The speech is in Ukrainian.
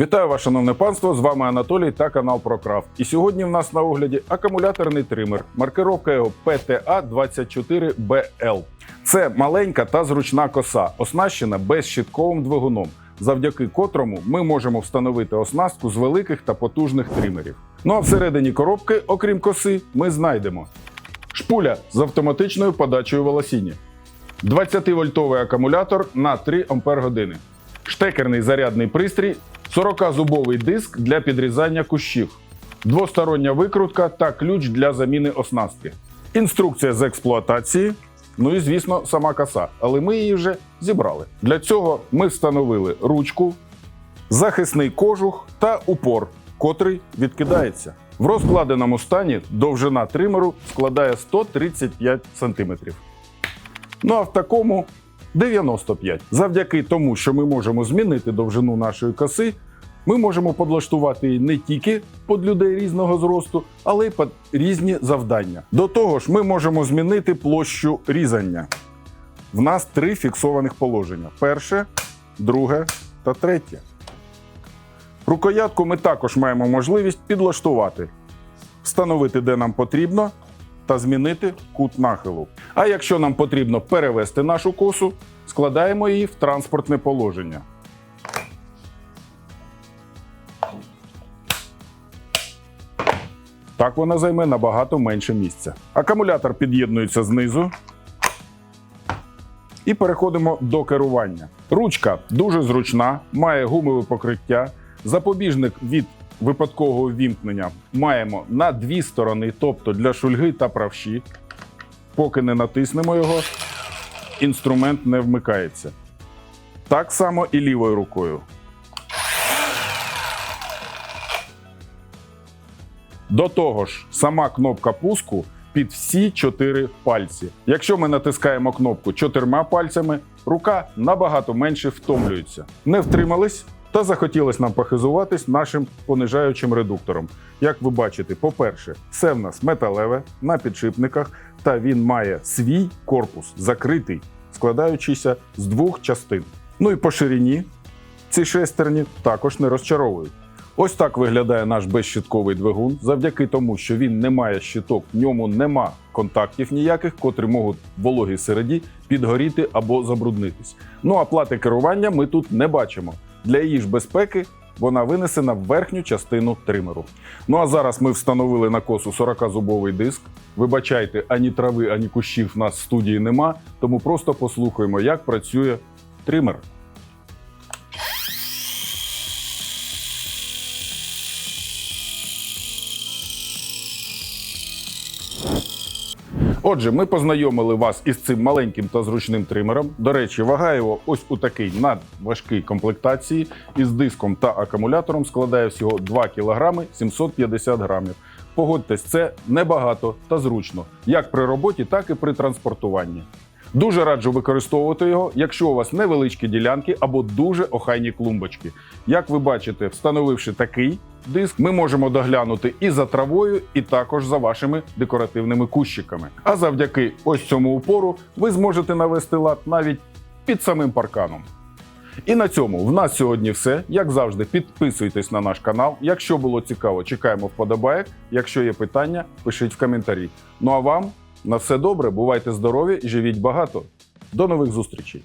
Вітаю вас, шановне панство! З вами Анатолій та канал ProCraft. І сьогодні в нас на огляді акумуляторний тример, маркировка його PTA24BL. Це маленька та зручна коса, оснащена безщитковим двигуном, завдяки котрому ми можемо встановити оснастку з великих та потужних тримерів. Ну а всередині коробки, окрім коси, ми знайдемо шпуля з автоматичною подачею волосіння, 20-вольтовий акумулятор на 3 Ампер години, штекерний зарядний пристрій, 40-зубовий диск для підрізання кущів, двостороння викрутка та ключ для заміни оснастки, інструкція з експлуатації. Ну і звісно, сама коса, але ми її вже зібрали. Для цього ми встановили ручку, захисний кожух та упор, котрий відкидається. В розкладеному стані довжина тримеру складає 135 см. Ну а в такому 95. Завдяки тому, що ми можемо змінити довжину нашої коси, ми можемо подлаштувати її не тільки під людей різного зросту, але й під різні завдання. До того ж, ми можемо змінити площу різання. В нас три фіксованих положення: перше, друге та третє. Рукоятку ми також маємо можливість підлаштувати, встановити, де нам потрібно, та змінити кут нахилу. А якщо нам потрібно перевести нашу косу, складаємо її в транспортне положення. Так вона займе набагато менше місця. Акумулятор під'єднується знизу. І переходимо до керування. Ручка дуже зручна, має гумове покриття. Запобіжник від випадкового вімкнення маємо на дві сторони, тобто для шульги та правші. Поки не натиснемо його, інструмент не вмикається. Так само і лівою рукою. До того ж, сама кнопка пуску під всі чотири пальці. Якщо ми натискаємо кнопку чотирма пальцями, рука набагато менше втомлюється. Не втримались та захотілося нам похизуватись нашим понижаючим редуктором. Як ви бачите, по-перше, все в нас металеве на підшипниках, та він має свій корпус закритий, складаючийся з двох частин. Ну і по ширині ці шестерні також не розчаровують. Ось так виглядає наш безщитковий двигун. Завдяки тому, що він не має щиток, в ньому нема контактів ніяких, котрі можуть в вологій середі підгоріти або забруднитись. Ну а плати керування ми тут не бачимо. Для її ж безпеки вона винесена в верхню частину тримеру. Ну а зараз ми встановили на косу 40-зубовий диск. Вибачайте, ані трави, ані кущів в нас в студії нема, тому просто послухаємо, як працює тример. Отже, ми познайомили вас із цим маленьким та зручним тримером. До речі, вага його ось у такій надважкій комплектації із диском та акумулятором складає всього 2 кг 750 грамів. Погодьтесь, це небагато та зручно, як при роботі, так і при транспортуванні. Дуже раджу використовувати його, якщо у вас невеличкі ділянки або дуже охайні клумбочки. Як ви бачите, встановивши такий диск, ми можемо доглянути і за травою, і також за вашими декоративними кущиками. А завдяки ось цьому упору ви зможете навести лад навіть під самим парканом. І на цьому в нас сьогодні все. Як завжди, підписуйтесь на наш канал. Якщо було цікаво, чекаємо вподобаєк. Якщо є питання, пишіть в коментарі. Ну а вам на все добре, бувайте здорові живіть багато. До нових зустрічей!